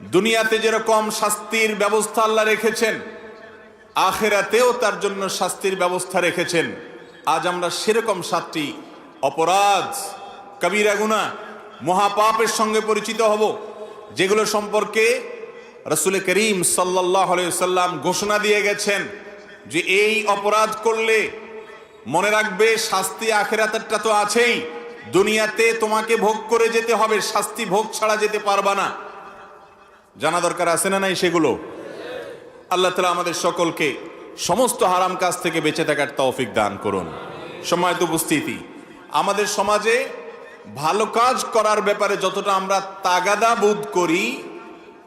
দুনিয়াতে যেরকম শাস্তির ব্যবস্থা আল্লাহ রেখেছেন, আখেরাতেও তার জন্য শাস্তির ব্যবস্থা রেখেছেন। আজ আমরা সেরকম সাতটি অপরাধ, কবিরা গুণা মহাপাপের সঙ্গে পরিচিত হব, যেগুলো সম্পর্কে রসুল করিম সাল্লাহ সাল্লাম ঘোষণা দিয়ে গেছেন যে এই অপরাধ করলে মনে রাখবে শাস্তি আখেরাতেরটা তো আছেই। দুনিয়াতে তোমাকে ভোগ করে যেতে হবে, শাস্তি ভোগ ছাড়া যেতে পারবা না। জানা দরকার আছে না নাই সেগুলো? আল্লাহ তালা আমাদের সকলকে সমস্ত হারাম কাজ থেকে বেঁচে থাকার তৌফিক দান করুন। সময় উপস্থিতি, আমাদের সমাজে ভালো কাজ করার ব্যাপারে যতটা আমরা তাগাদা বোধ করি,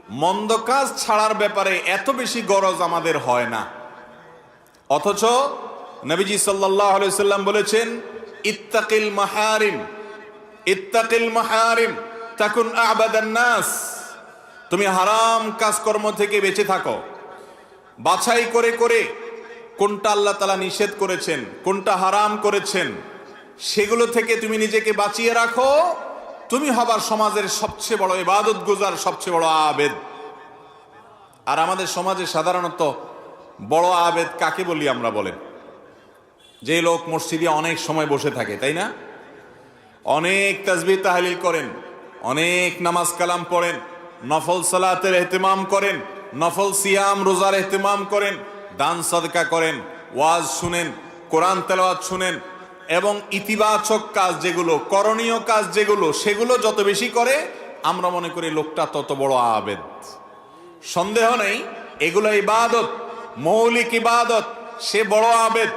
মন্দ কাজ ছাড়ার ব্যাপারে এত বেশি গরজ আমাদের হয় না। অথচ নবীজি সাল্লাহ সাল্লাম বলেছেন, ইত্তাকিল মাহারিম ইত্তাকিল মাহারিম, তাকুন আবাদান নাস। তুমি হারাম কাজকর্ম থেকে বেঁচে থাকো। বাছাই করে করে কোনটা আল্লাহ তালা নিষেধ করেছেন, কোনটা হারাম করেছেন, সেগুলো থেকে তুমি নিজেকে বাঁচিয়ে রাখো। তুমি হবার সমাজের সবচেয়ে বড় এবাদত গুজার সবচেয়ে বড় আবেদ। আর আমাদের সমাজে সাধারণত বড় আবেদ কাকে বলি আমরা বলেন? যে লোক মসজিদে অনেক সময় বসে থাকে, তাই না? অনেক তাজবি তাহলিল করেন, অনেক নামাজ কালাম পড়েন নফল সালাতের এহতেমাম করেন, নফল সিয়াম রোজার এহতেমাম করেন, দান সদকা করেন, ওয়াজ শুনেন, কোরআন তেলাওয়াত শুনেন এবং ইতিবাচক কাজ যেগুলো, করণীয় কাজ যেগুলো, সেগুলো যত বেশি করে, আমরা মনে করি লোকটা তত বড় আবেদ। সন্দেহ নেই, এগুলো ইবাদত, মৌলিক ইবাদত, সে বড় আবেদ।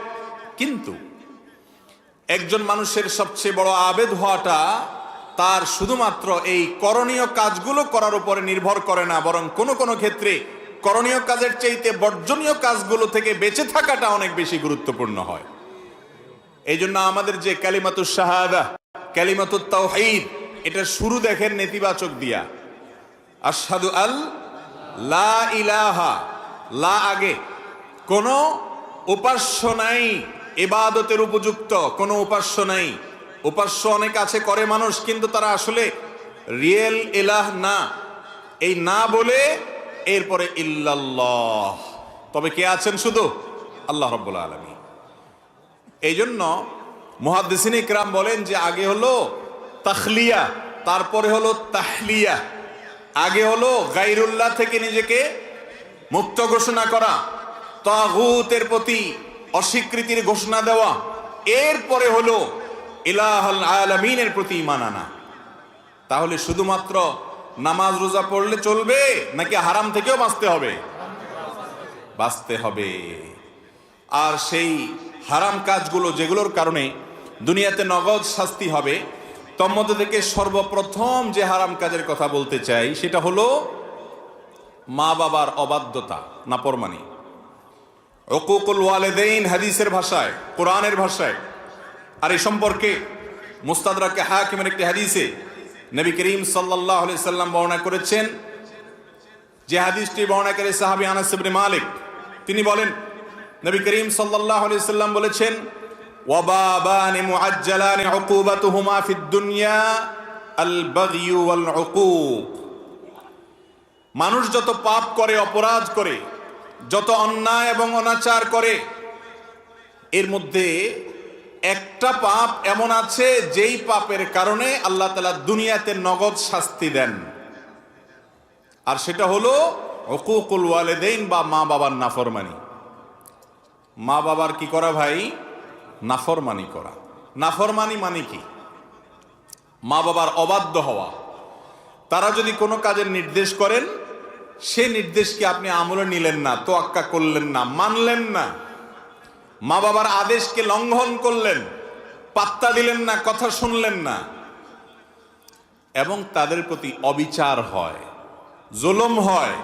কিন্তু একজন মানুষের সবচেয়ে বড় আবেদ হওয়াটা তার শুধুমাত্র এই করণীয় কাজগুলো করার উপরে নির্ভর করে না, বরং কোনো কোনো ক্ষেত্রে করণীয় কাজের চাইতে বর্জনীয় কাজগুলো থেকে বেঁচে থাকাটা অনেক বেশি গুরুত্বপূর্ণ হয়। এই জন্য আমাদের যে কালিমাতুর শাহাদা কালিমাতুর তাওহীদ, এটা শুরু দেখেন নেতিবাচক দিয়া। আশহাদু আল লা ইলাহা, লা আগে। কোনো উপাস্য নাই এবাদতের উপযুক্ত, কোনো উপাস্য নাই। উপাস্য অনেক আছে, করে মানুষ, কিন্তু তারা আসলে রিয়েল এলাহ না। এই না বলে এরপরে ইল্লাল্লাহ। তবে কে আছেন শুধু? আল্লাহ রব্বুল আলমী এই জন্য মুহাদ্দিসিন ইকরাম বলেন যে আগে হলো তাখলিয়া, তারপরে হলো তাহলিয়া। আগে হলো গাইরুল্লাহ থেকে নিজেকে মুক্ত ঘোষণা করা, তাগুতের প্রতি অস্বীকৃতির ঘোষণা দেওয়া। এরপরে হলো ইলাহ আলমিনের প্রতি ইমান আনা। তাহলে শুধুমাত্র নামাজ রোজা পড়লে চলবে, নাকি হারাম থেকেও বাঁচতে হবে? বাঁচতে হবে। আর সেই হারাম কাজগুলো যেগুলোর কারণে দুনিয়াতে নগদ শাস্তি হবে তন্মধ্যে থেকে সর্বপ্রথম যে হারাম কাজের কথা বলতে চাই, সেটা হলো মা বাবার অবাধ্যতা না নাপরমানি অকুকুল ওয়ালেদেইন হাদিসের ভাষায়, কোরআনের ভাষায়। আর এই সম্পর্কে মুস্তাদরাকে হাকিমের একটি হাদিসে নবী করিম সাল্লাহ সাল্লাম বর্ণনা করেছেন। যে হাদিসটি বর্ণাকারী সাহাবি আনাস ইবনে মালিক, তিনি বলেন, নবী করিম সাল্লাহ সাল্লাম বলেছেন মানুষ যত পাপ করে, অপরাধ করে, যত অন্যায় এবং অনাচার করে, এর মধ্যে একটা পাপ এমন আছে যেই পাপের কারণে আল্লাহ তালা দুনিয়াতে নগদ শাস্তি দেন। আর সেটা হলো অকুকুল ওয়ালেদেইন বা মা বাবার নাফরমানি। মা বাবার কি করা ভাই? নাফরমানি করা। নাফরমানি মানে কি? মা বাবার অবাধ্য হওয়া। তারা যদি কোনো কাজের নির্দেশ করেন, সে নির্দেশকে আপনি আমলে নিলেন না, তোয়াক্কা করলেন না, মানলেন না। মা বাবার আদেশকে লঙ্ঘন করলেন, পাত্তা দিলেন না, কথা শুনলেন না। এবং তাদের প্রতি অবিচার হয়, জুলুম হয়,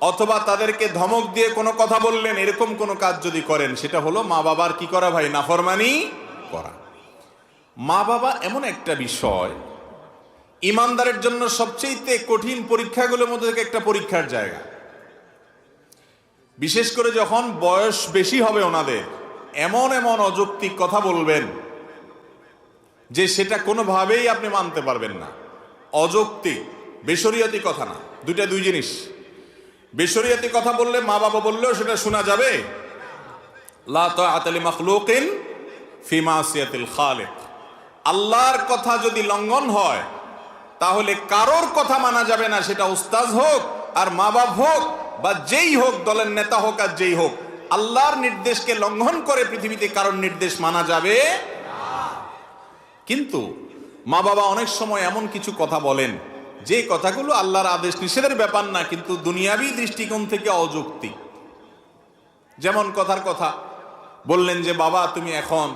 অথবা তাদেরকে ধমক দিয়ে কোনো কথা বললেন, এরকম কোনো কাজ যদি করেন, সেটা হলো মা বাবার কি করা ভাই, নাফরমানি করা। মা বাবা এমন একটা বিষয়, ইমানদারের জন্য সবচেয়ে কঠিন পরীক্ষাগুলোর মধ্যে থেকে একটা পরীক্ষার জায়গা। বিশেষ করে যখন বয়স বেশি হবে ওনাদের, এমন এমন অযৌক্তিক কথা বলবেন যে সেটা কোনোভাবেই আপনি মানতে পারবেন না। অযৌক্তিক বেসরিয়তি কথা না, দুইটা দুই জিনিস। বেসরিয়াতি কথা বললে মা বাবা বললেও সেটা শোনা যাবে। আল্লাহর কথা যদি লঙ্ঘন হয়, তাহলে কারোর কথা মানা যাবে না, সেটা উস্তাজ হোক আর মা বাপ হোক। বা যেই হোক দলের নেতা হোক আর যেই হোক, আল্লাহর নির্দেশকে লঙ্ঘন করে পৃথিবীতে কারণ নির্দেশ মানা যাবে কিন্তু মা বাবা অনেক সময় এমন কিছু কথা বলেন, যে কথাগুলো আল্লাহর আদেশ নিষেধের ব্যাপার না, কিন্তু দুনিয়াবি দৃষ্টিকোণ থেকে অযৌক্তিক। যেমন কথার কথা বললেন যে, বাবা, তুমি এখন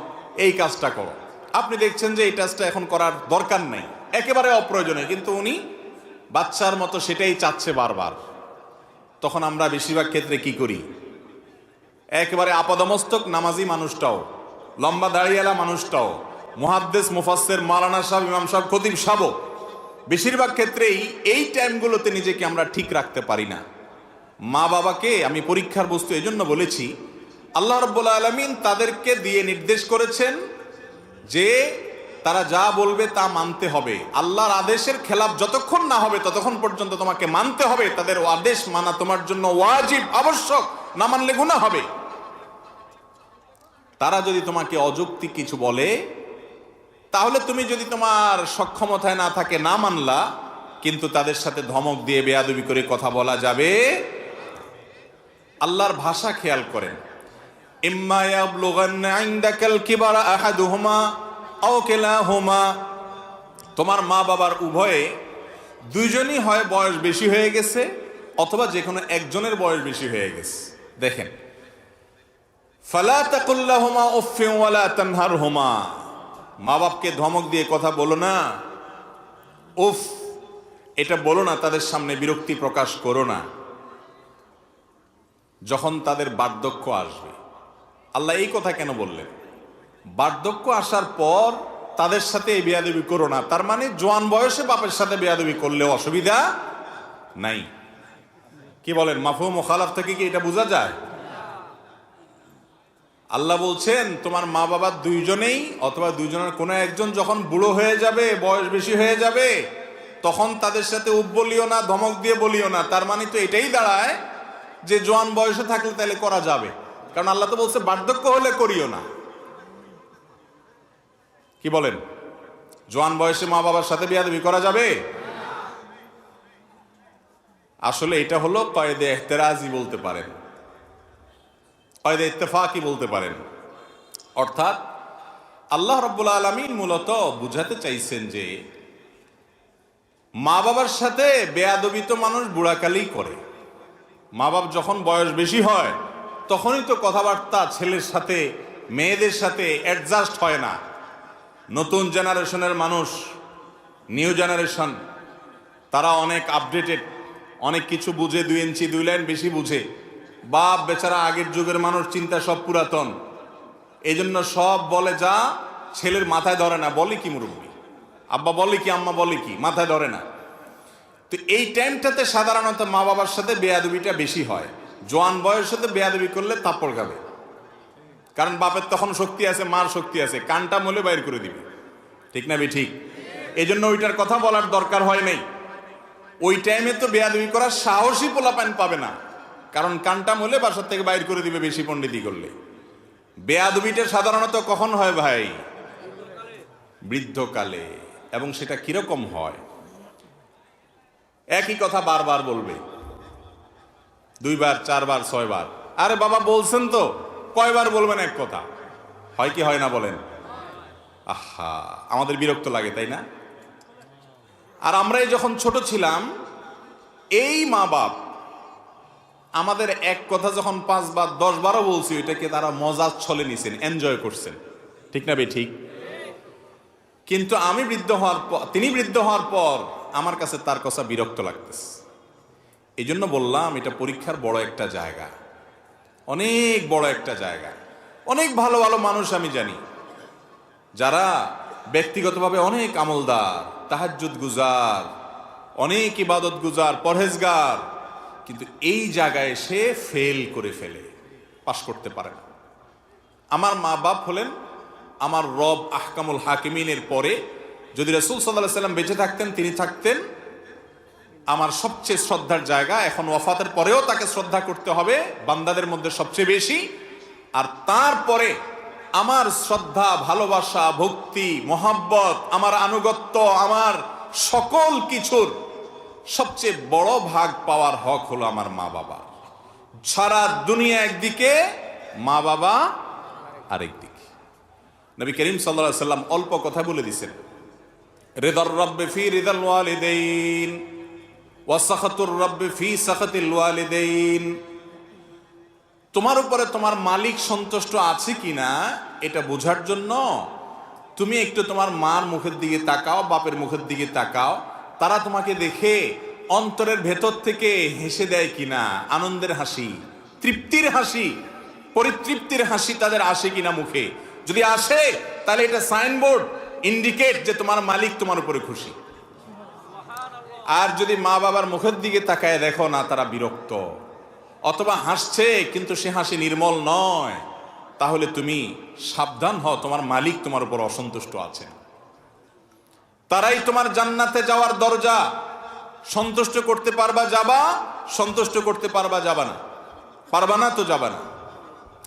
এই কাজটা করো। আপনি দেখছেন যে এই কাজটা এখন করার দরকার নেই, একেবারে অপ্রয়োজনীয়, কিন্তু উনি বাচ্চার মতো সেটাই চাচ্ছে বারবার। তখন আমরা বেশিরভাগ ক্ষেত্রে কি করি? একেবারে আপাদমস্তক নামাজি মানুষটাও, লম্বা দাঁড়িয়েলা মানুষটাও, মুহাদ্দেস মুফাসের মালানা সাহেব, ইমাম সাহেব, খতিব সাবো বেশিরভাগ ক্ষেত্রেই এই টাইমগুলোতে নিজেকে আমরা ঠিক রাখতে পারি না। মা বাবাকে আমি পরীক্ষার বস্তু এই জন্য বলেছি, আল্লাহ রব্বুল আলমিন তাদেরকে দিয়ে নির্দেশ করেছেন যে তারা যা বলবে তা মানতে হবে। আল্লাহর আদেশের খেলাফ যতক্ষণ না হবে, ততক্ষণ পর্যন্ত তোমাকে মানতে হবে। তাদের আদেশ মানা তোমার জন্য ওয়াজিব, আবশ্যক, না মানলে গুণা হবে। তারা যদি তোমাকে অযৌক্তিক কিছু বলে, তাহলে তুমি যদি তোমার সক্ষমতায় না থাকে না মানলা, কিন্তু তাদের সাথে ধমক দিয়ে বেয়াদবি করে কথা বলা যাবে। আল্লাহর ভাষা খেয়াল করেন। ইম্মা ইয়াবলুগান্না ইনদাকাল কিবারা আহাদুহুমা কিলাহুমা, তোমার মা বাবার উভয়ে দুইজনই হয় বয়স বেশি হয়ে গেছে, অথবা যে কোনো একজনের বয়স বেশি হয়ে গেছে। দেখেন। ফালা তাকুল্লাহুমা উফফিন ওয়ালা তানহারহুমা। মা বাপকে ধমক দিয়ে কথা বলো না। উফ, এটা বলো না, তাদের সামনে বিরক্তি প্রকাশ করো না। যখন তাদের বার্ধক্য আসবে। আল্লাহ এই কথা কেন বললেন? বার্ধক্য আসার পর তাদের সাথে এই বেয়াদবি করো না। তার মানে জোয়ান বয়সে বাপের সাথে বেয়াদবি করলেও অসুবিধা নাই। কি বলেন মাফু মোখালাফ থেকে কি এটা বোঝা যায়? আল্লাহ বলছেন, তোমার মা বাবা দুইজনেই অথবা দুইজনের কোনো একজন যখন বুড়ো হয়ে যাবে, বয়স বেশি হয়ে যাবে, তখন তাদের সাথে উপ বলিও না, ধমক দিয়ে বলিও না। তার মানে তো এটাই দাঁড়ায় যে জোয়ান বয়সে থাকলে তাহলে করা যাবে। কারণ আল্লাহ তো বলছে, বার্ধক্য হলে করিও না। কি বলেন? জোয়ান বয়সে মা বাবার সাথে বিয়াদবি করা যাবে? আসলে এটা হলো কয়েদে এহতেরাজি বলতে পারেন। কয়েদে ইত্তেফাকি বলতে পারেন। অর্থাৎ আল্লাহ রব্বুল আলমিন মূলত বুঝাতে চাইছেন যে মা বাবার সাথে বেয়াদবি তো মানুষ বুড়াকালেই করে। মা বাপ যখন বয়স বেশি হয়, তখনই তো কথাবার্তা ছেলের সাথে, মেয়েদের সাথে অ্যাডজাস্ট হয় না। নতুন জেনারেশনের মানুষ, নিউ জেনারেশন, তারা অনেক আপডেটেড অনেক কিছু বুঝে, দুই ইঞ্চি, দুই লাইন বেশি বুঝে। বাপ, বেচারা, আগের যুগের মানুষ, চিন্তা সব পুরাতন। এই জন্য সব বলে যা ছেলের মাথায় ধরে না, বলে কি মুরব্বী? আব্বা বলে কি, আম্মা বলে কি, মাথায় ধরে না। তো এই টাইমটাতে সাধারণত মা বাবার সাথে বেয়াদবিটা বেশি হয়। জোয়ান বয়সের সাথে বেয়াদবি করলে তাপড় খাবে। কারণ বাপের তখন শক্তি আছে, মার শক্তি আছে। কানটা মলে বাইর করে দিবে। ঠিক না বে ঠিক? এই জন্য ওইটার কথা বলার দরকার হয় নাই। ওই টাইমে তো বেয়াদবি করার সাহসী পোলাপান পাবে না। কারণ কানটা মলে বাসার থেকে বাইর করে দিবে বেশি পণ্ডিতি করলে। বেয়াদবিটা সাধারণত কখন হয় ভাই? বৃদ্ধকালে। এবং সেটা কীরকম হয়? একই কথা বারবার বলবে। দুইবার, চারবার, ছয়বার। আরে বাবা, বলছেন তো। কয়বার বলবেন এক কথা? হয় কি হয় না বলেন? আহা, আমাদের বিরক্ত লাগে, তাই না? আর আমরাই যখন ছোট ছিলাম, এই মা বাপ আমাদের এক কথা যখন পাঁচবার দশ বারও বলছি ওইটাকে তারা মজার ছলে নিছেন এনজয় করছেন। ঠিক না বে, ঠিক? কিন্তু আমি বৃদ্ধ হওয়ার পর তিনি বৃদ্ধ হওয়ার পর আমার কাছে তার কথা বিরক্ত লাগতেছে। এই জন্য বললাম, এটা পরীক্ষার বড় একটা জায়গা। অনেক বড় একটা জায়গা। অনেক ভালো ভালো মানুষ আমি জানি। যারা ব্যক্তিগতভাবে অনেক আমলদার, তাহাজ্জুদ গুজার, অনেক ইবাদত গুজার, পরহেজগার, কিন্তু এই জায়গায় সে ফেল করে ফেলে, পাশ করতে পারে না। আমার মা বাপ হলেন আমার রব আহকামুল হাকিমিনের পরে যদি রসুল সাল্লাহ সাল্লাম বেঁচে থাকতেন, তিনি থাকতেন আমার সবচেয়ে শ্রদ্ধার জায়গা, এখন ওয়াফাতের পরেও তাকে শ্রদ্ধা করতে হবে, বান্দাদের মধ্যে সবচেয়ে বেশি। আর তারপরে আমার শ্রদ্ধা, ভালোবাসা, ভক্তি, মহাব্বত, আমার আনুগত্য, আমার সকল কিছুর সবচেয়ে বড় ভাগ পাওয়ার হক হলো আমার মা বাবা। সারা দুনিয়া একদিকে, মা বাবা আরেকদিকে নবী করিম সাল্লাহ সাল্লাম অল্প কথা বলে দিছেন রেদর রব্বে ফি রিদাল ওয়ালিদাইন। তোমার উপরে তোমার মালিক সন্তুষ্ট আছে কিনা, এটা বোঝার জন্য তুমি একটু তোমার মার মুখের দিকে তাকাও, বাপের মুখের দিকে তাকাও। তারা তোমাকে দেখে অন্তরের ভেতর থেকে হেসে দেয় কিনা, আনন্দের হাসি, তৃপ্তির হাসি, পরিতৃপ্তির হাসি তাদের আসে কিনা মুখে। যদি আসে, তাহলে এটা সাইনবোর্ড, ইন্ডিকেট যে তোমার মালিক তোমার উপরে খুশি। আর যদি মা বাবার মুখের দিকে তাকায় দেখো না, তারা বিরক্ত। অথবা হাসছে, কিন্তু সে হাসি নির্মল নয়। তাহলে তুমি সাবধান হও, তোমার মালিক তোমার উপর অসন্তুষ্ট আছেন। তারাই তোমার জান্নাতে যাওয়ার দরজা। সন্তুষ্ট করতে পারবা যাবা, সন্তুষ্ট করতে পারবা যাবা না। পারবা না তো যাবা না।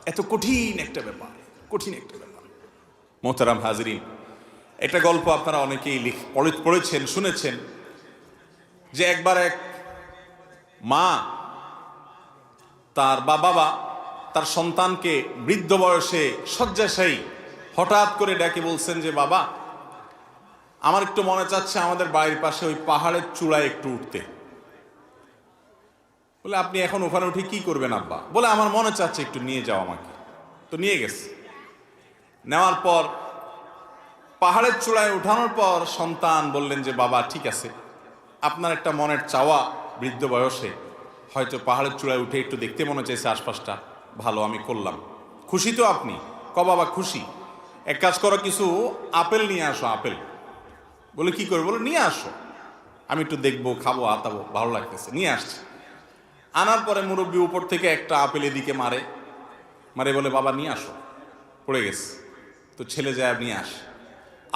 এত কঠিন একটা ব্যাপার, কঠিন একটা ব্যাপার। মোহতারাম হাজরিন একটা গল্প আপনারা অনেকেই লিখ পড়ে- পড়েছেন, শুনেছেন। যে একবার এক মা তার বা বাবা তার সন্তানকে বৃদ্ধ বয়সে শয্যাশায়ী হঠাৎ করে ডেকে বলছেন যে, বাবা, আমার একটু মনে চাচ্ছে আমাদের বাড়ির পাশে ওই পাহাড়ের চূড়ায় একটু উঠতে। বলে, আপনি এখন ওখানে উঠে কি করবেন আব্বা? বলে, আমার মনে চাচ্ছে একটু নিয়ে যাও আমাকে। তো নিয়ে গেছে। নেওয়ার পর পাহাড়ের চূড়ায় উঠানোর পর সন্তান বললেন যে, বাবা, ঠিক আছে। আপনার একটা মনের চাওয়া বৃদ্ধ বয়সে, হয়তো পাহাড়ের চূড়ায় উঠে একটু দেখতে মনে চাইছে আশপাশটা, ভালো আমি করলাম। খুশি তো আপনি? ক বাবা, খুশি? এক কাজ করো, কিছু আপেল নিয়ে আসো, আপেল। বলে কি করব? বলে, নিয়ে আসো। আমি একটু দেখব, খাব, আতাবো, ভালো লাগতেছে, নিয়ে আসছি। আনার পরে মুরব্বী উপর থেকে একটা আপেল এদিকে মারে। মারে বলে, বাবা, নিয়ে আসো। পড়ে গেছে। তো ছেলে যায়, নিয়ে আস।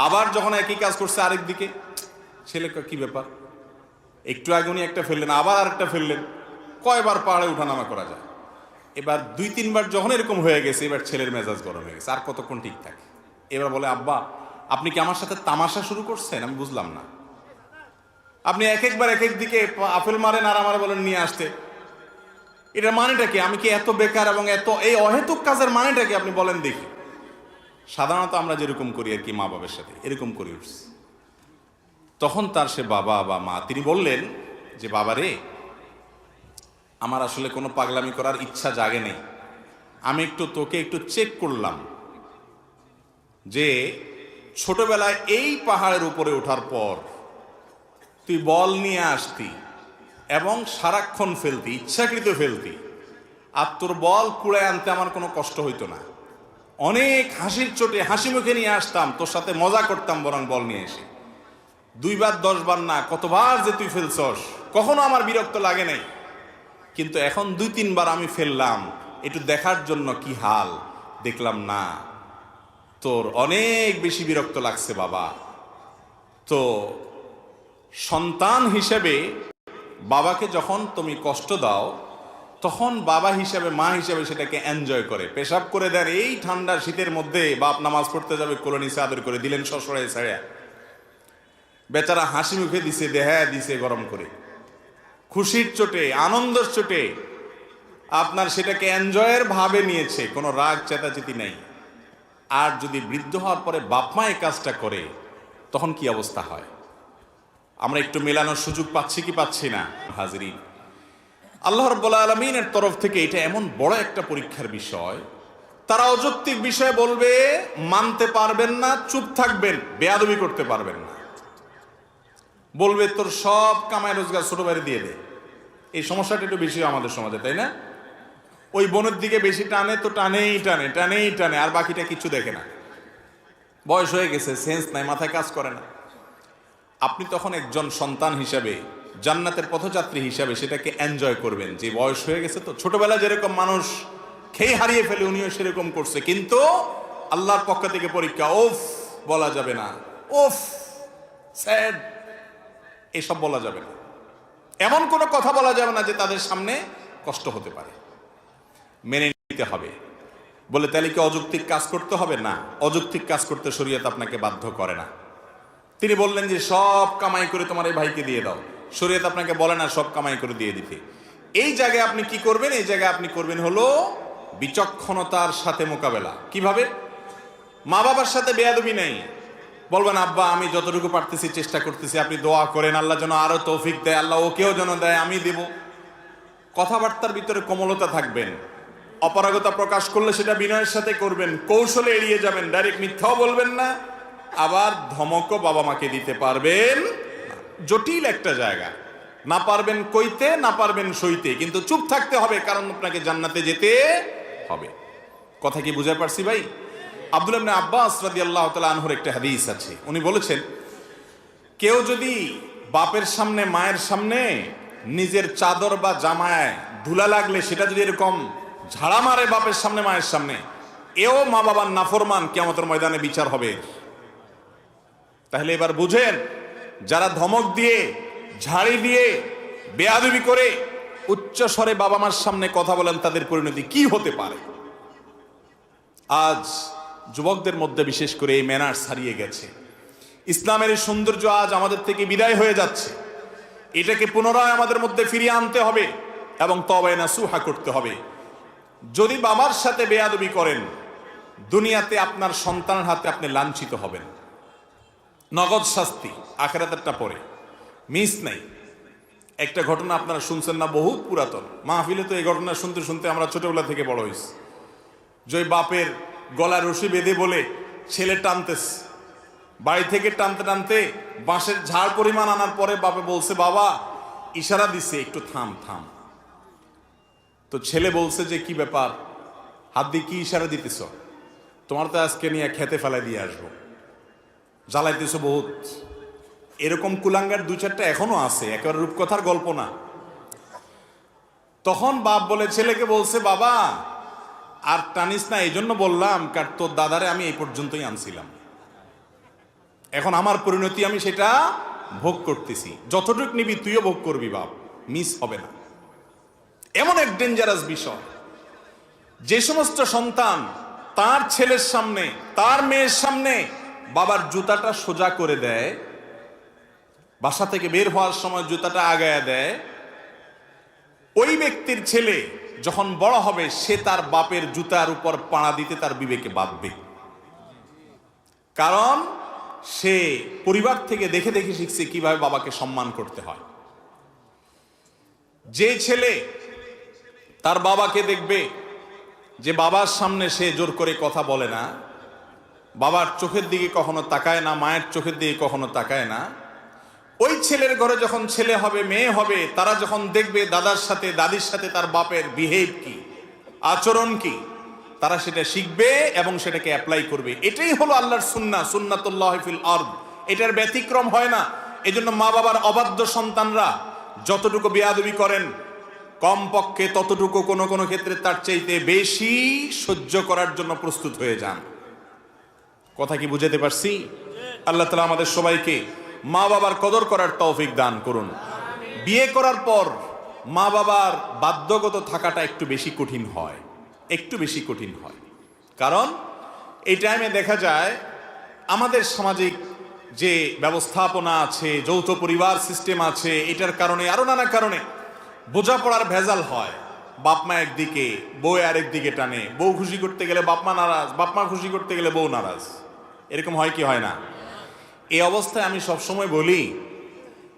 আবার যখন একই কাজ করছে আরেক দিকে, ছেলে কি ব্যাপার? একটু আগে উনি একটা ফেললেন, আবার আরেকটা ফেললেন। কয়বার পাহাড়ে উঠানামা করা যায়? এবার দুই, তিনবার যখন এরকম হয়ে গেছে, এবার ছেলের মেজাজ গরম হয়ে গেছে, আর কতক্ষণ ঠিক থাকে? এবার বলে, আব্বা, আপনি কি আমার সাথে তামাশা শুরু করছেন? আমি বুঝলাম না। আপনি এক একবার এক এক দিকে আপেল মারেন আর আমার বলেন, নিয়ে আসতে। এটার মানেটা কি? আমি কি এত বেকার এবং এত, এই অহেতুক কাজের মানেটা কি? আপনি বলেন দেখি। সাধারণত আমরা যেরকম করি আর কি মা বাবার সাথে, এরকম করি উঠছি। তখন তার সে বাবা বা মা, তিনি বললেন যে, বাবা রে, আমার আসলে কোনো পাগলামি করার ইচ্ছা জাগে নেই। আমি একটু তোকে একটু চেক করলাম যে, ছোটবেলায় এই পাহাড়ের উপরে ওঠার পর তুই বল নিয়ে আসতি এবং সারাক্ষণ ফেলতি, ইচ্ছাকৃত ফেলতি। আর তোর বল কুড়ে আনতে আমার কোনো কষ্ট হইতো না। অনেক হাসির চোটে হাসি মুখে নিয়ে আসতাম, তোর সাথে মজা করতাম বরং বল নিয়ে এসে। দুইবার দশবার না, কতবার যে তুই ফেলছস? কখনো আমার বিরক্ত লাগে নাই। কিন্তু এখন দুই, তিনবার আমি ফেললাম। একটু দেখার জন্য কি হাল? দেখলাম না। তোর অনেক বেশি বিরক্ত লাগছে বাবা। তো সন্তান হিসেবে বাবাকে যখন তুমি কষ্ট দাও, তখন বাবা হিসাবে, মা হিসাবে সেটাকে এনজয় করে। পেশাব করে দেন, এই ঠান্ডা শীতের মধ্যে বাপ নামাজ পড়তে যাবে কলোনি আদর করে দিলেন, শ্বশুরে ছাড়া বেচারা হাসি মুখে দিছে দেহা দিছে গরম করে। খুশির চোটে, আনন্দের চোটে আপনার সেটাকে এনজয়ের ভাবে নিয়েছে, কোনো রাগ চেতাচেতি নাই। আর যদি বৃদ্ধ হওয়ার পরে বাপ মা এই কাজটা করে, তখন কি অবস্থা হয়? আমরা একটু মেলানোর সুযোগ পাচ্ছি কি পাচ্ছি না, হাজরিন? আল্লাহ রব্বুল আলমিনের তরফ থেকে এটা এমন বড় একটা পরীক্ষার বিষয়। তারা অযৌক্তিক বিষয় বলবে, মানতে পারবেন না, চুপ থাকবেন, বেয়াদবি করতে পারবেন না। বলবে, তোর সব কামাই রোজগার ছোট বাইরে দিয়ে দে। এই সমস্যাটা একটু বেশি আমাদের সমাজে, তাই না? ওই বোনের দিকে বেশি টানে, তো টানেই টানে টানেই টানে, আর বাকিটা কিছু দেখে না। বয়স হয়ে গেছে, সেন্স নাই, মাথায় কাজ করে না। আপনি তখন একজন সন্তান হিসাবে, জান্নাতের পথযাত্রী হিসাবে সেটাকে এনজয় করবেন। যে বয়স হয়ে গেছে তো, ছোটবেলা যেরকম মানুষ খেয়ে হারিয়ে ফেলে, উনিও সেরকম করছে। কিন্তু আল্লাহর পক্ষ থেকে পরীক্ষা, ওফ, বলা যাবে না। ওফ স্যাড এসব বলা যাবে না। এমন কোনো কথা বলা যাবে না যে তাদের সামনে কষ্ট হতে পারে। মেনে নিতে হবে। বলে তাহলে কি অযৌক্তিক কাজ করতে হবে? না, অযৌক্তিক কাজ করতে শরীয়ত আপনাকে বাধ্য করে না। তিনি বললেন যে সব কামাই করে তোমার এই ভাইকে দিয়ে দাও। শরীয়ত আপনাকে বলে না, সব কামাই করে দিয়ে দিতে। এই জায়গায় আপনি কি করবেন? এই জায়গায় আপনি করবেন হলো বিচক্ষণতার সাথে মোকাবেলা। কীভাবে? মা বাবার সাথে বেয়াদবি নেই। বলবেন, আব্বা, আমি যতটুকু পারতেছি চেষ্টা করতেছি, আপনি দোয়া করেন, আল্লাহ যেন আরও তৌফিক দেয়, আল্লাহ ওকেও যেন দেয়, আমি দেব। কথাবার্তার ভিতরে কোমলতা থাকবেন, অপারগতা প্রকাশ করলে সেটা বিনয়ের সাথে করবেন, কৌশলে এড়িয়ে যাবেন, ডাইরেক্ট মিথ্যাও বলবেন না, আবার ধমকও বাবা মাকে দিতে পারবেন জটিল একটা জায়গা। না পারবেন কইতে, না পারবেন সইতে, কিন্তু চুপ থাকতে হবে, কারণ আপনাকে জান্নাতে যেতে হবে। কথা কি বুঝে পারছি ভাই? আব্দুল ইবনে আব্বাস তাআলা আনহুর একটা হাদিস আছে। উনি বলেছেন, কেউ যদি বাপের সামনে, মায়ের সামনে নিজের চাদর বা জামায় ধুলা লাগলে সেটা যদি এরকম ঝাড়া মারে বাপের সামনে, মায়ের সামনে, এও মা বাবার নাফরমান কেমতের ময়দানে বিচার হবে। তাহলে এবার বুঝেন, যারা ধমক দিয়ে, ঝাড়ি দিয়ে বেয়াদবি করে উচ্চ স্বরে বাবা মার সামনে কথা বলেন, তাদের পরিণতি কি হতে পারে? আজ যুবকদের মধ্যে বিশেষ করে এই ম্যানার্স হারিয়ে গেছে। ইসলামের এই সৌন্দর্য আজ আমাদের থেকে বিদায় হয়ে যাচ্ছে। এটাকে পুনরায় আমাদের মধ্যে ফিরিয়ে আনতে হবে এবং তবে না সুহা করতে হবে। যদি বাবার সাথে বেয়াদবি করেন, দুনিয়াতে আপনার সন্তানের হাতে আপনি লাঞ্ছিত হবেন। নগদ শাস্তি, আখেরাতেরটা পরে। মিস নাই। একটা ঘটনা আপনারা শুনছেন না, বহুত পুরাতন। মাহফিলে তো এই ঘটনা শুনতে শুনতে আমরা ছোটবেলা থেকে বড় হয়েছি। যে বাপের গলার রশি বেঁধে বলে, ছেলে টানতেস বাড়ি থেকে টানতে টানতে বাঁশের ঝাড় পরিমাণ আনার পরে বাপে বলছে, বাবা, ইশারা দিছে, একটু থাম থাম। তো ছেলে বলছে যে, কি ব্যাপার? হাত দিয়ে কি ইশারা দিতেছ? তোমার তো আজকে নিয়ে খেতে ফেলাই দিয়ে আসব। জ্বালাইতেছ বহুত। এরকম কুলাঙ্গার দু চারটা এখনও আছে, একেবারে রূপকথার গল্প না। তখন বাপ বলে, ছেলেকে বলছে, বাবা আর টানিস না এই জন্য বললাম, কার তোর দাদারে আমি এই পর্যন্তই আনছিলাম। এখন আমার পরিণতি আমি সেটা ভোগ করতেছি। যতটুক নিবি তুইও ভোগ করবি বাপ, মিস হবে না। এমন এক ডেঞ্জারাস বিষয়। যে সমস্ত সন্তান তার ছেলের সামনে, তার মেয়ের সামনে বাবার জুতাটা সোজা করে দেয়, বাসা থেকে বের হওয়ার সময় জুতাটা আগায় দেয়, ওই ব্যক্তির ছেলে যখন বড় হবে, সে তার বাপের জুতার উপর পাড়া দিতে তার বিবেকে বাঁধবে কারণ সে পরিবার থেকে দেখে দেখে শিখছে কীভাবে বাবাকে সম্মান করতে হয়। যে ছেলে তার বাবাকে দেখবে যে বাবার সামনে সে জোর করে কথা বলে না, বাবার চোখের দিকে কখনো তাকায় না, মায়ের চোখের দিকে কখনো তাকায় না ওই ছেলের ঘরে যখন ছেলে হবে, মেয়ে হবে, তারা যখন দেখবে দাদার সাথে, দাদির সাথে তার বাপের বিহেভ কি, আচরণ কি, তারা সেটা শিখবে এবং সেটাকে অ্যাপ্লাই করবে। এটাই হলো আল্লাহর সুন্না সুন্নাতুল্লাহ ফিল আর্দ। এটার ব্যতিক্রম হয় না। এজন্য মা বাবার অবাধ্য সন্তানরা যতটুকু বেয়াদবি করেন, কমপক্ষে ততটুকু কোনো কোনো ক্ষেত্রে তার চাইতে বেশি সহ্য করার জন্য প্রস্তুত হয়ে যান। কথা কি বুঝাতে পারছি? আল্লাহ তালা আমাদের সবাইকে মা বাবার কদর করার তৌফিক দান করুন। বিয়ে করার পর মা বাবার বাধ্যগত থাকাটা একটু বেশি কঠিন হয়। একটু বেশি কঠিন হয়। কারণ এই টাইমে দেখা যায়, আমাদের সামাজিক যে ব্যবস্থাপনা আছে, যৌথ পরিবার সিস্টেম আছে, এটার কারণে আরও নানা কারণে বোঝাপড়ার ভেজাল হয়। বাপমা একদিকে, বউ আরেক দিকে টানে। বউ খুশি করতে গেলে বাপমা নারাজ বাপমা খুশি করতে গেলে বউ নারাজ। এরকম হয় কি হয় না? এই অবস্থায় আমি সবসময় বলি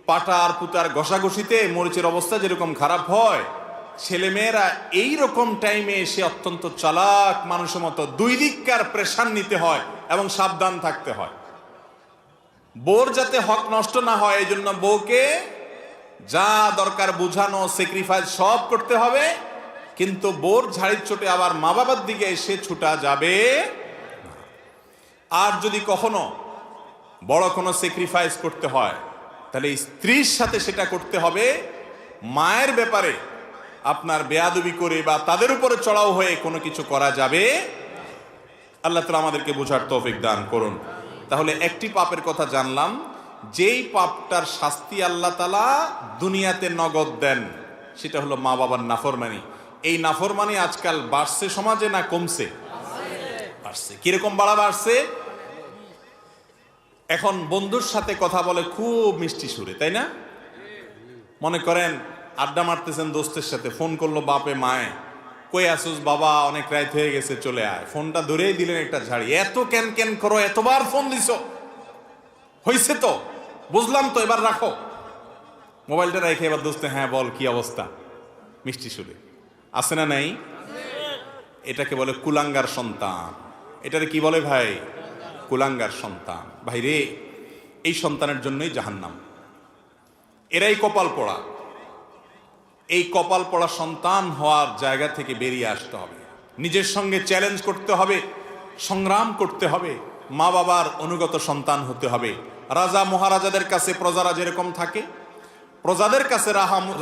পাটা আর পুতার ঘষাঘষিতে মরিচের অবস্থা যেরকম খারাপ হয়, ছেলেমেয়েরা এই রকম টাইমে এসে অত্যন্ত চালাক মানুষের মতো দুই দিককার প্রেশার নিতে হয় এবং সাবধান থাকতে হয়। বোর যাতে হক নষ্ট না হয় এই জন্য বউকে যা দরকার বুঝানো স্যাক্রিফাইস সব করতে হবে, কিন্তু বোর ঝাড়ির চোটে আবার মা বাবার দিকে এসে ছুটা যাবে আর যদি কখনো বড় কোনো স্যাক্রিফাইস করতে হয়। তাহলে স্ত্রীর সাথে সেটা করতে হবে। মায়ের ব্যাপারে আপনার বেয়াদবি করে বা তাদের উপরে চড়াও হয়ে কোনো কিছু করা যাবে। আল্লাহ তালা আমাদেরকে বোঝার তৌফিক দান করুন। তাহলে একটি পাপের কথা জানলাম। যেই পাপটার শাস্তি আল্লাহ তালা দুনিয়াতে নগদ দেন, সেটা হলো মা বাবার নাফরমানি। এই নাফরমানি আজকাল বাড়ছে সমাজে না কমছে? বাড়ছে। কীরকম বাড়া বাড়ছে? এখন বন্ধুর সাথে কথা বলে খুব মিষ্টি সুরে, তাই না? মনে করেন, আড্ডা মারতেছেন দোস্তের সাথে, ফোন করল বাপে মায়ে, কই আসুস বাবা, অনেক রাত হয়ে গেছে, চলে আয়। ফোনটা ধরেই দিলেন একটা ঝাড়ি, এত ক্যান ক্যান করো, এতবার ফোন দিছো? হইছে তো, বুঝলাম তো, এবার রাখো। মোবাইলটা রেখে এবার দোস্তে হ্যাঁ বল, কি অবস্থা? মিষ্টি সুরে। আছে না নাই? এটাকে বলে কুলাঙ্গার সন্তান। এটারে কি বলে ভাই? কুলাঙ্গার সন্তান। ভাই রে এই সন্তানের জন্যই জাহান্নাম। এরাই কপাল পড়া। এই কপাল পড়া সন্তান হওয়ার জায়গা থেকে বেরিয়ে আসতে হবে। নিজের সঙ্গে চ্যালেঞ্জ করতে হবে, সংগ্রাম করতে হবে মা বাবার অনুগত সন্তান হতে হবে। রাজা মহারাজাদের কাছে প্রজারা যেরকম থাকে, প্রজাদের কাছে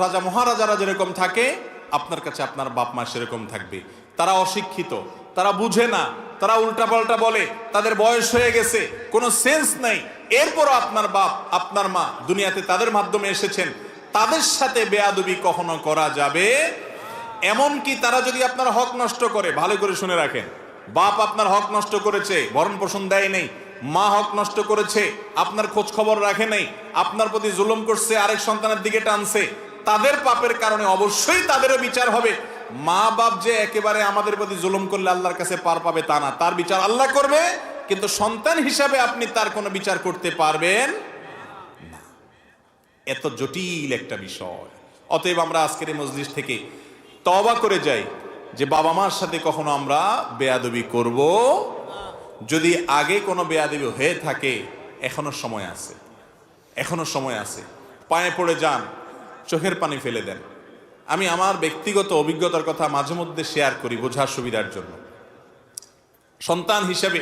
রাজা মহারাজারা যেরকম থাকে, আপনার কাছে আপনার বাপ মা সেরকম থাকবে। তারা অশিক্ষিত তারা বুঝে না, তারা উল্টাপাল্টা বলে, তাদের বয়স হয়ে গেছে, কোনো সেন্স নাই। এরপরও আপনার বাপ, আপনার মা দুনিয়াতে তাদের মাধ্যমে এসেছেন, তাদের সাথে বেয়াদবি কখনো করা যাবে? এমনকি তারা যদি আপনার হক নষ্ট করে, ভালো করে শুনে রাখেন, বাপ আপনার হক নষ্ট করেছে, ভরণ পোষণ দেয় নেই, মা হক নষ্ট করেছে, আপনার খোঁজ খবর রাখে নাই, আপনার প্রতি জুলুম করছে, আরেক সন্তানের দিকে টানছে, তাদের পাপের কারণে অবশ্যই তাদেরও বিচার হবে। মা বাপ যে একেবারে আমাদের প্রতি জুলুম করলে আল্লাহর কাছে পার পাবে তা না। তার বিচার আল্লাহ করবে, কিন্তু সন্তান হিসাবে আপনি তার কোনো বিচার করতে পারবেন না। এত জটিল একটা বিষয়। অতএব আমরা আজকের এই মজলিস থেকে তবা করে যাই যে বাবা মার সাথে কখনো আমরা বেয়াদবি করব। যদি আগে কোনো বেয়াদবি হয়ে থাকে, এখনও সময় আছে। এখনও সময় আছে। পায়ে পড়ে যান, চোখের পানি ফেলে দেন। আমি আমার ব্যক্তিগত অভিজ্ঞতার কথা মাঝে মধ্যে শেয়ার করি বোঝার সুবিধার জন্য। সন্তান হিসেবে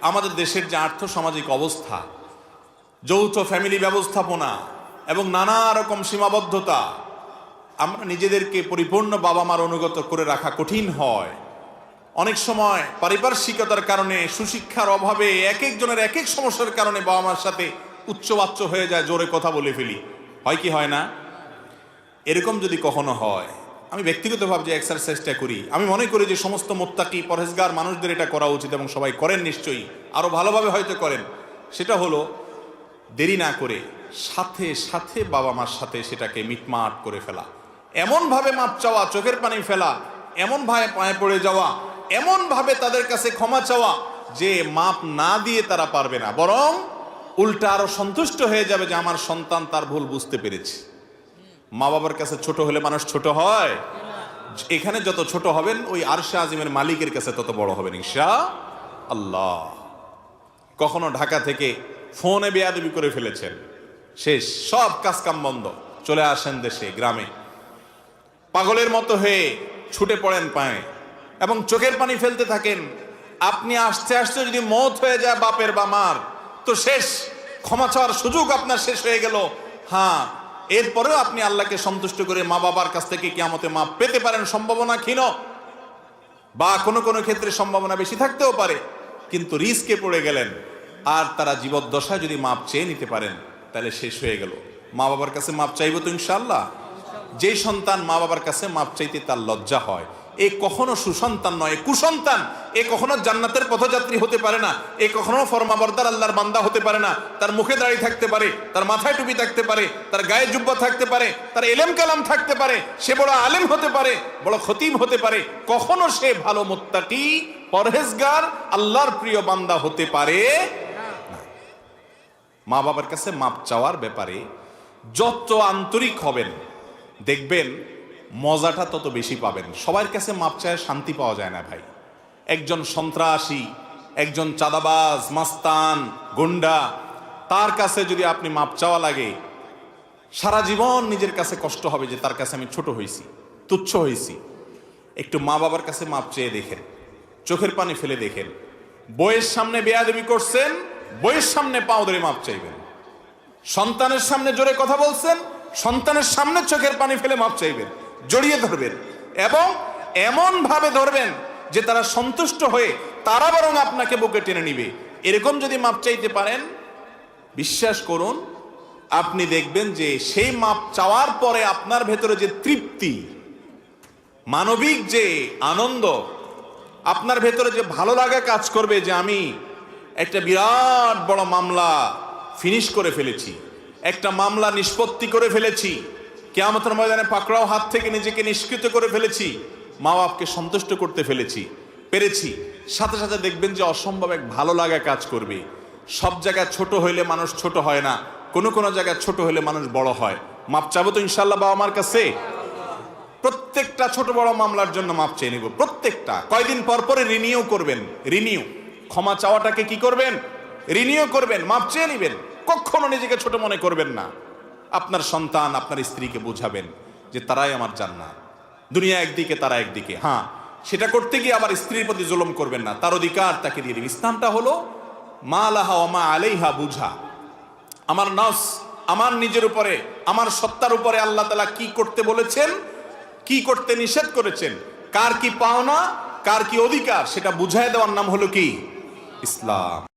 আমাদের দেশের যে আর্থ সামাজিক অবস্থা, যৌথ ফ্যামিলি ব্যবস্থাপনা এবং নানা রকম সীমাবদ্ধতা, আমরা নিজেদেরকে পরিপূর্ণ বাবা মার অনুগত করে রাখা কঠিন হয়। অনেক সময় পারিপার্শ্বিকতার কারণে, সুশিক্ষার অভাবে এক একজনের এক এক সমস্যার কারণে বাবা মার সাথে উচ্চবাচ্য হয়ে যায়, জোরে কথা বলে ফেলি। হয় কি হয় না? এরকম যদি কখনো হয়, আমি ব্যক্তিগতভাবে যে এক্সারসাইজটা করি, আমি মনে করি যে সমস্ত মোত্তাকি, পরহেজগার মানুষদের এটা করা উচিত এবং সবাই করেন নিশ্চয়ই আরও ভালোভাবে হয়তো করেন। সেটা হলো, দেরি না করে সাথে সাথে বাবা মার সাথে সেটাকে মিটমাট করে ফেলা। এমনভাবে মাপ চাওয়া, চোখের পানি ফেলা, এমনভাবে পায়ে পড়ে যাওয়া, এমনভাবে তাদের কাছে ক্ষমা চাওয়া, যে মাপ না দিয়ে তারা পারবে না। বরং উল্টা আরও সন্তুষ্ট হয়ে যাবে যে আমার সন্তান তার ভুল বুঝতে পেরেছে। মা বাবার কাছে ছোট হলে মানুষ ছোট হয়। এখানে যত ছোট হবেন, ওই আরশা আজিমের মালিকের কাছে তত বড় হবেন ঈশা আল্লাহ কখনো ঢাকা থেকে ফোনে বেয়াদবি করে ফেলেছেন। শেষ, সব কাজকাম বন্ধ। চলে আসেন দেশে, গ্রামে। পাগলের মতো হয়ে ছুটে পড়েন পায়ে এবং চোখের পানি ফেলতে থাকেন। আপনি আস্তে আস্তে যদি মত হয়ে যায় বাপের বা মার, তো শেষ। ক্ষমা চাওয়ার সুযোগ আপনার শেষ হয়ে গেল। হ্যাঁ এরপরেও আপনি আল্লাহকে সন্তুষ্ট করে মা বাবার কাছ থেকে কিয়ামতে মাপ পেতে পারেন, সম্ভাবনা ক্ষীণ। বা কোনো কোনো ক্ষেত্রে সম্ভাবনা বেশি থাকতেও পারে, কিন্তু রিস্কে পড়ে গেলেন। আর তারা জীবদ্দশায় যদি মাপ চেয়ে নিতে পারেন, তাহলে শেষ হয়ে গেল। মা বাবার কাছে মাপ চাইব তো ইনশাল্লাহ যেই সন্তান মা বাবার কাছে মাপ চাইতে তার লজ্জা হয় এ কখনো সুসন্তান নয় কুসন্তান। এ কখনো জান্নাতের পথযাত্রী হতে পারে না, এ কখনো ফরমাবর্দার আল্লাহর বান্দা হতে পারে না। তার মুখে দাঁড়িয়ে থাকতে পারে, তার মাথায় টুপি থাকতে পারে, তার গায়ে জুব্বা থাকতে পারে, তার এলেম কালাম থাকতে পারে, সে বড় আলেম হতে পারে, বড় খতিম হতে পারে। কখনো সে ভালো মোত্তাকি, পরহেজগার, আল্লাহর প্রিয় বান্দা হতে পারে মা বাবার কাছে মাপ চাওয়ার ব্যাপারে যত আন্তরিক হবেন, দেখবেন মজাটা তত বেশি পাবেন। সবার কাছে মাপ চায় শান্তি পাওয়া যায় না ভাই। একজন সন্ত্রাসী, একজন চাঁদাবাজ, মাস্তান, গুন্ডা, তার কাছে যদি আপনি মাপ চাওয়া লাগে, সারা জীবন নিজের কাছে কষ্ট হবে যে তার কাছে আমি ছোট হয়েছি, তুচ্ছ হয়েছি। একটু মা বাবার কাছে মাপ চেয়ে দেখেন, চোখের পানি ফেলে দেখেন। বইয়ের সামনে বেয়াদবি করছেন, বইয়ের সামনে পাও ধরে মাপ চাইবেন। সন্তানের সামনে জোরে কথা বলছেন, সন্তানের সামনে চোখের পানি ফেলে মাপ চাইবেন। জড়িয়ে ধরবেন এবং এমন ভাবে ধরবেন যে তারা সন্তুষ্ট হয়ে তারা বরং আপনাকে বুকে টেনে নিবে। এরকম যদি মাপ চাইতে পারেন, বিশ্বাস করুন, আপনি দেখবেন যে সেই মাপ চাওয়ার পরে আপনার ভেতরে যে তৃপ্তি, মানবিক যে আনন্দ, আপনার ভেতরে যে ভালো লাগা কাজ করবে যে আমি একটা বিরাট বড় মামলা ফিনিশ করে ফেলেছি, একটা মামলা নিষ্পত্তি করে ফেলেছি কেয়ামতের ময়দানে পাকড়াও হাত থেকে নিজেকে নিষ্কৃত করে ফেলেছি মা বাপকে সন্তুষ্ট করতে ফেলেছি, পেরেছি। সাথে সাথে দেখবেন যে অসম্ভব এক ভালো লাগা কাজ করবে। সব জায়গায় ছোট হইলে মানুষ ছোট হয় না, কোনো কোনো জায়গায় ছোট হইলে মানুষ বড় হয়। মাপ চাবো তো ইনশাল্লাহ বাবা আমার কাছে? প্রত্যেকটা ছোট বড় মামলার জন্য মাপ চেয়ে নিব, প্রত্যেকটা। কয়দিন পর পরে রিনিউ করবেন, রিনিউ। ক্ষমা চাওয়াটাকে কি করবেন? রিনিউ করবেন, মাপ চেয়ে নিবেন। কখনো নিজেকে ছোট মনে করবেন না। আপনার সন্তান আপনার স্ত্রীকে বোঝাবেন যে তারাই আমার জান্নাত। দুনিয়া একদিকে, তারা একদিকে। হ্যাঁ সেটা করতে গিয়ে আবার স্ত্রীর প্রতি জুলুম করবেন না। তার অধিকার তাকে দিয়ে দিন ইসলামটা হলো মা লাহা ওমা আলাইহা বুঝা। আমার নস আমার নিজের উপরে, আমার সত্তার উপরে আল্লাহ তালা কি করতে বলেছেন, কি করতে নিষেধ করেছেন, কার কি পাওনা, কার কি অধিকার, সেটা বুঝাই দেওয়ার নাম হলো কি? ইসলাম।